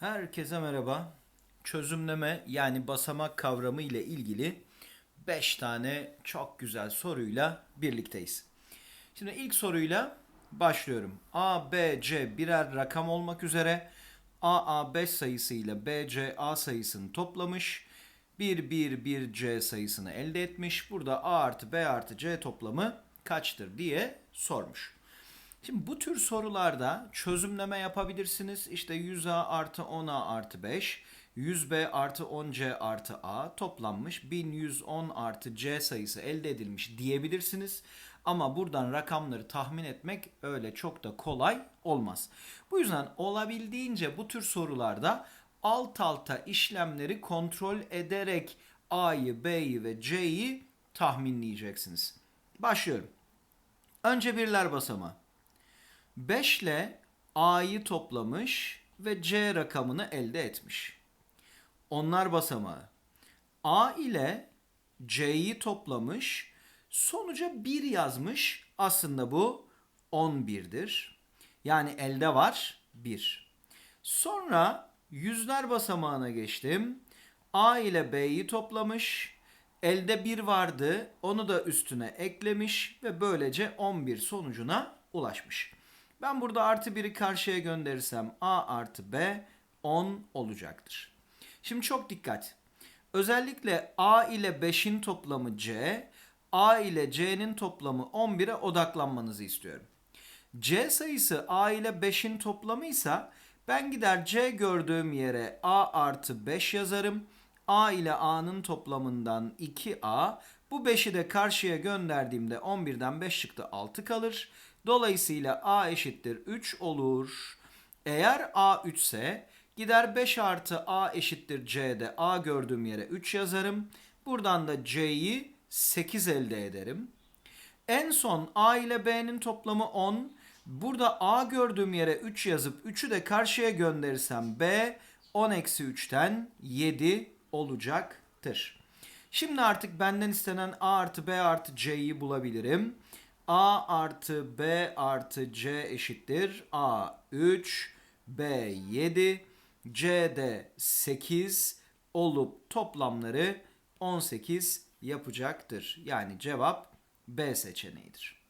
Herkese merhaba. Çözümleme yani basamak kavramı ile ilgili 5 tane çok güzel soruyla birlikteyiz. Şimdi ilk soruyla başlıyorum. A, B, C birer rakam olmak üzere A, A 5 sayısı ile B, C, A sayısını toplamış. 1, 1, 1, C sayısını elde etmiş. Burada A artı B artı C toplamı kaçtır diye sormuş. Şimdi bu tür sorularda çözümleme yapabilirsiniz. İşte 100A artı 10A artı 5, 100B artı 10C artı A toplanmış 1110 artı C sayısı elde edilmiş diyebilirsiniz. Ama buradan rakamları tahmin etmek öyle çok da kolay olmaz. Bu yüzden olabildiğince bu tür sorularda alt alta işlemleri kontrol ederek A'yı, B'yi ve C'yi tahminleyeceksiniz. Başlıyorum. Önce birler basamağı. 5 ile A'yı toplamış ve C rakamını elde etmiş. Onlar basamağı. A ile C'yi toplamış, sonuca 1 yazmış. Aslında bu 11'dir. Yani elde var 1. Sonra yüzler basamağına geçtim. A ile B'yi toplamış. Elde 1 vardı. Onu da üstüne eklemiş ve böylece 11 sonucuna ulaşmış. Ben burada artı 1'i karşıya gönderirsem A artı B 10 olacaktır. Şimdi çok dikkat. Özellikle A ile 5'in toplamı C, A ile C'nin toplamı 11'e odaklanmanızı istiyorum. C sayısı A ile 5'in toplamıysa ben gider C gördüğüm yere A artı 5 yazarım. A ile A'nın toplamından 2A. Bu 5'i de karşıya gönderdiğimde 11'den 5 çıktı 6 kalır. Dolayısıyla A eşittir 3 olur. Eğer A 3 ise gider 5 artı A eşittir C'de A gördüğüm yere 3 yazarım. Buradan da C'yi 8 elde ederim. En son A ile B'nin toplamı 10. Burada A gördüğüm yere 3 yazıp 3'ü de karşıya gönderirsem B 10 eksi 3'ten 7 olacaktır. Şimdi artık benden istenen A artı B artı C'yi bulabilirim. A artı B artı C eşittir. A 3, B 7, C de 8 olup toplamları 18 yapacaktır. Yani cevap B seçeneğidir.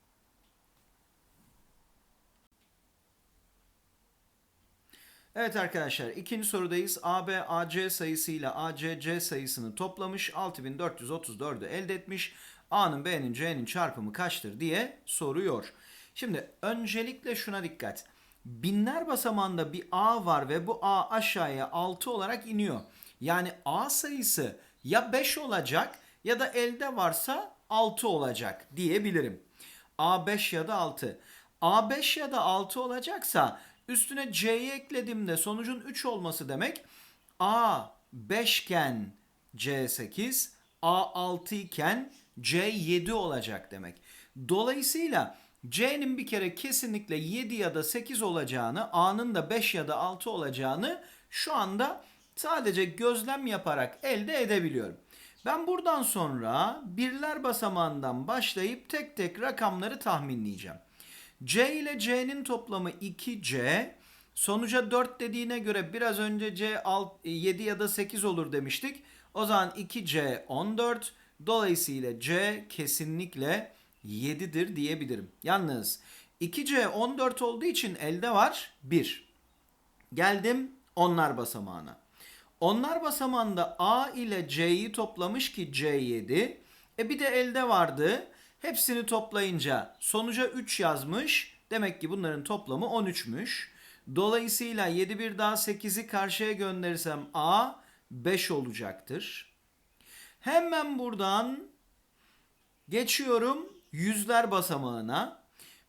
Evet arkadaşlar ikinci sorudayız. AB AC sayısıyla ACC sayısını toplamış 6434'ü elde etmiş. A'nın B'nin C'nin çarpımı kaçtır diye soruyor. Şimdi öncelikle şuna dikkat. Binler basamağında bir A var ve bu A aşağıya 6 olarak iniyor. Yani A sayısı ya 5 olacak ya da elde varsa 6 olacak diyebilirim. A 5 ya da 6. A 5 ya da 6 olacaksa üstüne C'yi eklediğimde sonucun 3 olması demek. A 5 iken C 8, A 6 iken C 7 olacak demek. Dolayısıyla C'nin bir kere kesinlikle 7 ya da 8 olacağını, A'nın da 5 ya da 6 olacağını şu anda sadece gözlem yaparak elde edebiliyorum. Ben buradan sonra birler basamağından başlayıp tek tek rakamları tahminleyeceğim. C ile C'nin toplamı 2C. Sonuca 4 dediğine göre biraz önce C 7 ya da 8 olur demiştik. O zaman 2C 14. Dolayısıyla C kesinlikle 7'dir diyebilirim. Yalnız 2C 14 olduğu için elde var 1. Geldim onlar basamağına. Onlar basamağında A ile C'yi toplamış ki C7. E bir de elde vardı. Hepsini toplayınca sonuca 3 yazmış. Demek ki bunların toplamı 13'müş. Dolayısıyla 7 bir daha 8'i karşıya gönderirsem A 5 olacaktır. Hemen buradan geçiyorum yüzler basamağına.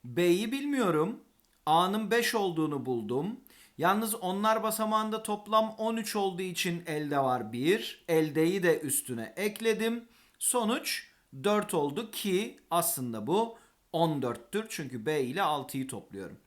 B'yi bilmiyorum. A'nın 5 olduğunu buldum. Yalnız onlar basamağında toplam 13 olduğu için elde var 1. Eldeyi de üstüne ekledim. Sonuç 4 oldu ki aslında bu 14'tür. Çünkü B ile 6'yı topluyorum.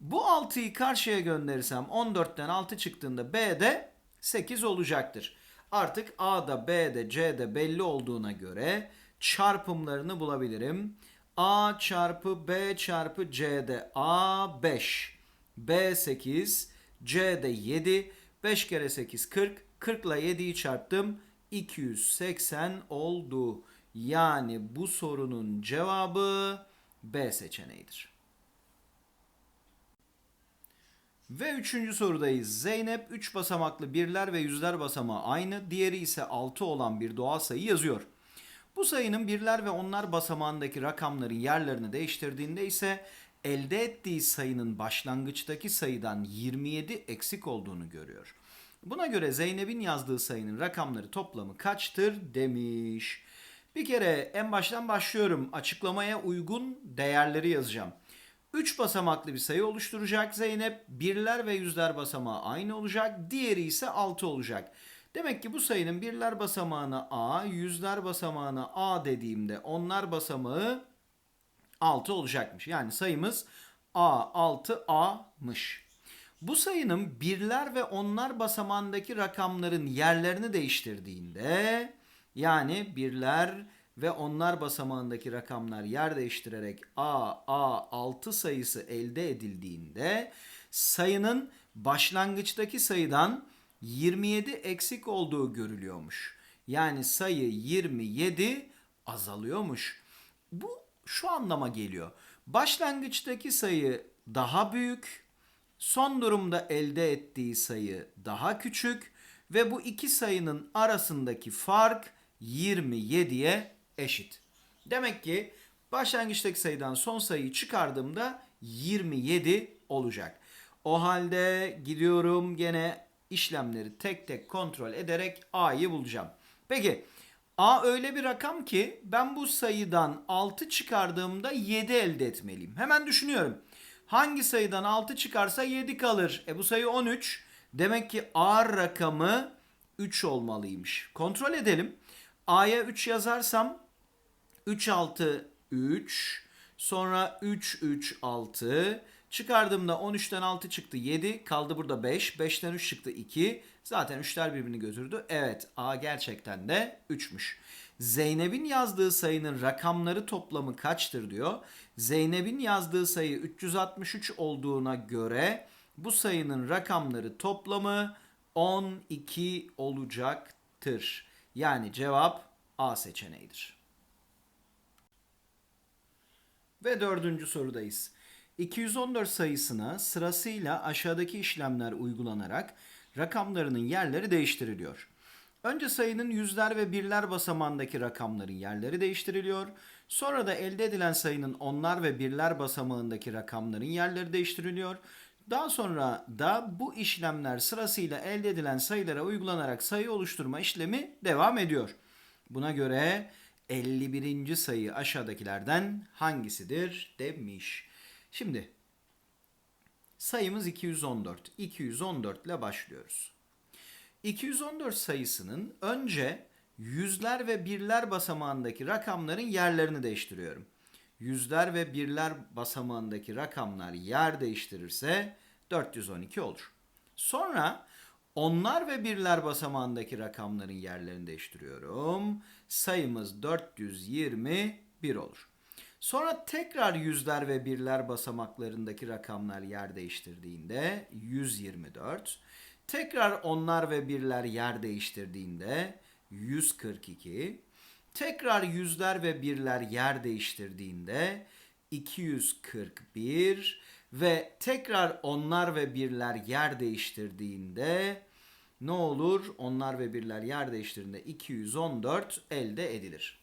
Bu 6'yı karşıya gönderirsem 14'ten 6 çıktığında B de 8 olacaktır. Artık A'da, B'de, C'de belli olduğuna göre çarpımlarını bulabilirim. A çarpı B çarpı C'de A 5, B 8, C'de 7. 5 kere 8 40. 40 ile 7'yi çarptım. 280 oldu. Yani bu sorunun cevabı B seçeneğidir. Ve üçüncü sorudayız. Zeynep 3 basamaklı birler ve yüzler basamağı aynı, diğeri ise 6 olan bir doğal sayı yazıyor. Bu sayının birler ve onlar basamağındaki rakamların yerlerini değiştirdiğinde ise elde ettiği sayının başlangıçtaki sayıdan 27 eksik olduğunu görüyor. Buna göre Zeynep'in yazdığı sayının rakamları toplamı kaçtır demiş. Bir kere en baştan başlıyorum. Açıklamaya uygun değerleri yazacağım. 3 basamaklı bir sayı oluşturacak Zeynep. Birler ve yüzler basamağı aynı olacak. Diğeri ise 6 olacak. Demek ki bu sayının birler basamağına A, yüzler basamağına A dediğimde onlar basamağı 6 olacakmış. Yani sayımız A6A'mış. Bu sayının birler ve onlar basamağındaki rakamların yerlerini değiştirdiğinde yani birler ve onlar basamağındaki rakamlar yer değiştirerek A, A6 sayısı elde edildiğinde sayının başlangıçtaki sayıdan 27 eksik olduğu görülüyormuş. Yani sayı 27 azalıyormuş. Bu şu anlama geliyor. Başlangıçtaki sayı daha büyük, son durumda elde ettiği sayı daha küçük ve bu iki sayının arasındaki fark 27'ye eşit. Demek ki başlangıçtaki sayıdan son sayıyı çıkardığımda 27 olacak. O halde gidiyorum gene işlemleri tek tek kontrol ederek A'yı bulacağım. Peki A öyle bir rakam ki ben bu sayıdan 6 çıkardığımda 7 elde etmeliyim. Hemen düşünüyorum. Hangi sayıdan 6 çıkarsa 7 kalır. E bu sayı 13. Demek ki A rakamı 3 olmalıymış. Kontrol edelim. A'ya 3 yazarsam 3 6 3 sonra 3 3 6 çıkardığımda 13'ten 6 çıktı 7 kaldı burada 5 5'ten 3 çıktı 2 zaten 3'ler birbirini götürdü. Evet A gerçekten de 3'müş. Zeynep'in yazdığı sayının rakamları toplamı kaçtır diyor. Zeynep'in yazdığı sayı 363 olduğuna göre bu sayının rakamları toplamı 12 olacaktır. Yani cevap A seçeneğidir. Ve dördüncü sorudayız. 214 sayısına sırasıyla aşağıdaki işlemler uygulanarak rakamlarının yerleri değiştiriliyor. Önce sayının yüzler ve birler basamağındaki rakamların yerleri değiştiriliyor. Sonra da elde edilen sayının onlar ve birler basamağındaki rakamların yerleri değiştiriliyor. Daha sonra da bu işlemler sırasıyla elde edilen sayılara uygulanarak sayı oluşturma işlemi devam ediyor. Buna göre 51. sayı aşağıdakilerden hangisidir demiş. Şimdi sayımız 214. 214 ile başlıyoruz. 214 sayısının önce yüzler ve birler basamağındaki rakamların yerlerini değiştiriyorum. Yüzler ve birler basamağındaki rakamlar yer değiştirirse 412 olur. Sonra onlar ve birler basamağındaki rakamların yerlerini değiştiriyorum. Sayımız 421 olur. Sonra tekrar yüzler ve birler basamaklarındaki rakamlar yer değiştirdiğinde 124. Tekrar onlar ve birler yer değiştirdiğinde 142. Tekrar yüzler ve birler yer değiştirdiğinde 241 ve tekrar onlar ve birler yer değiştirdiğinde ne olur? Onlar ve birler yer değiştirdiğinde 214 elde edilir.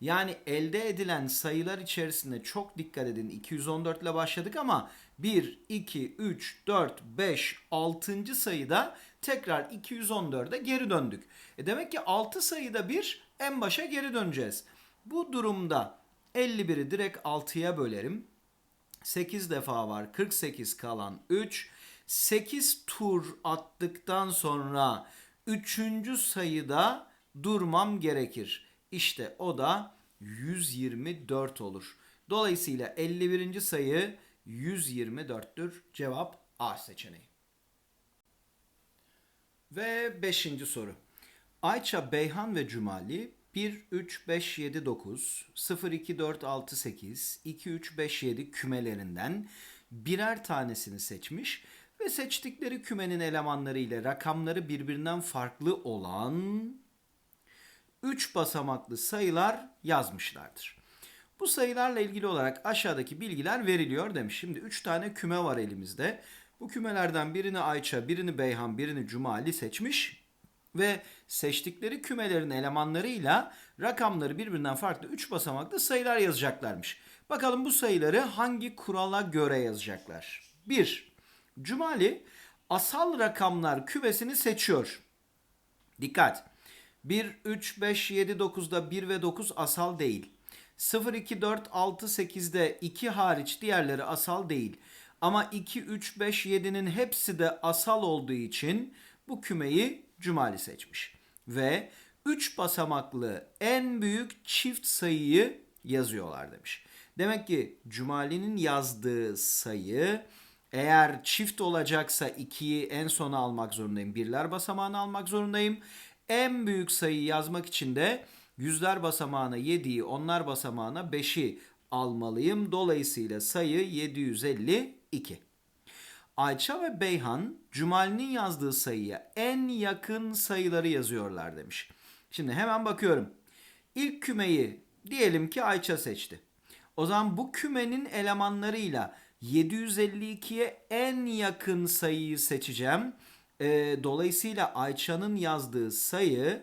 Yani elde edilen sayılar içerisinde çok dikkat edin. 214 ile başladık ama 1, 2, 3, 4, 5, 6. sayıda tekrar 214'e geri döndük. E demek ki 6 sayıda bir en başa geri döneceğiz. Bu durumda 51'i direkt 6'ya bölerim. 8 defa var. 48 kalan 3. 8 tur attıktan sonra 3. sayıda durmam gerekir. İşte o da 124 olur. Dolayısıyla 51. sayı 124'tür. Cevap A seçeneği. Ve 5. soru. Ayça, Beyhan ve Cumali 1, 3, 5, 7, 9, 0, 2, 4, 6, 8, 2, 3, 5, 7 kümelerinden birer tanesini seçmiş ve seçtikleri kümenin elemanları ile rakamları birbirinden farklı olan 3 basamaklı sayılar yazmışlardır. Bu sayılarla ilgili olarak aşağıdaki bilgiler veriliyor demiş. Şimdi 3 tane küme var elimizde. Bu kümelerden birini Ayça, birini Beyhan, birini Cumali seçmiş ve seçtikleri kümelerin elemanlarıyla rakamları birbirinden farklı 3 basamaklı sayılar yazacaklarmış. Bakalım bu sayıları hangi kurala göre yazacaklar? 1. Cumali asal rakamlar kümesini seçiyor. Dikkat! 1, 3, 5, 7, 9'da 1 ve 9 asal değil. 0, 2, 4, 6, 8'de 2 hariç diğerleri asal değil. Ama 2, 3, 5, 7'nin hepsi de asal olduğu için bu kümeyi Cumali seçmiş. Ve 3 basamaklı en büyük çift sayıyı yazıyorlar demiş. Demek ki Cumali'nin yazdığı sayı eğer çift olacaksa 2'yi en sona almak zorundayım. Birler basamağını almak zorundayım. En büyük sayıyı yazmak için de yüzler basamağına 7'yi, onlar basamağına 5'i almalıyım. Dolayısıyla sayı 752. Ayça ve Beyhan Cumali'nin yazdığı sayıya en yakın sayıları yazıyorlar demiş. Şimdi hemen bakıyorum. İlk kümeyi diyelim ki Ayça seçti. O zaman bu kümenin elemanlarıyla 752'ye en yakın sayıyı seçeceğim. Ee, dolayısıyla Ayça'nın yazdığı sayı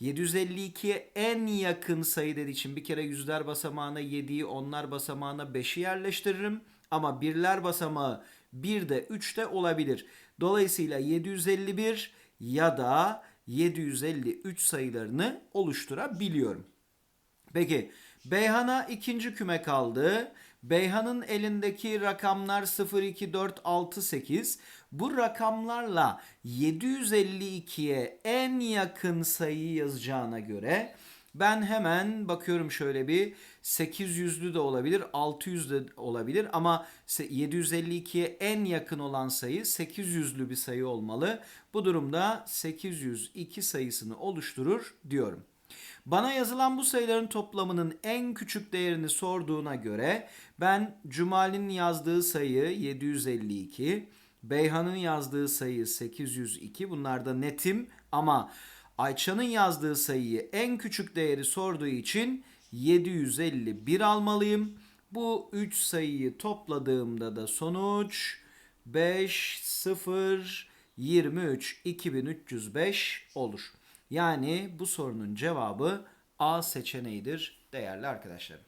752'ye en yakın sayı dediği için bir kere yüzler basamağına 7'yi, onlar basamağına 5'i yerleştiririm. Ama birler basamağı 1 de 3 de olabilir. Dolayısıyla 751 ya da 753 sayılarını oluşturabiliyorum. Peki Beyhan'a ikinci küme kaldı. Beyhan'ın elindeki rakamlar 0, 2, 4, 6, 8. Bu rakamlarla 752'ye en yakın sayıyı yazacağına göre ben hemen bakıyorum şöyle bir 800'lü de olabilir, 600 de olabilir ama 752'ye en yakın olan sayı 800'lü bir sayı olmalı. Bu durumda 802 sayısını oluşturur diyorum. Bana yazılan bu sayıların toplamının en küçük değerini sorduğuna göre ben Cumali'nin yazdığı sayı 752, Beyhan'ın yazdığı sayı 802 bunlar da netim ama Ayça'nın yazdığı sayıyı en küçük değeri sorduğu için 751 almalıyım. Bu 3 sayıyı topladığımda da sonuç 5 0 23 2305 olur. Yani bu sorunun cevabı A seçeneğidir değerli arkadaşlarım.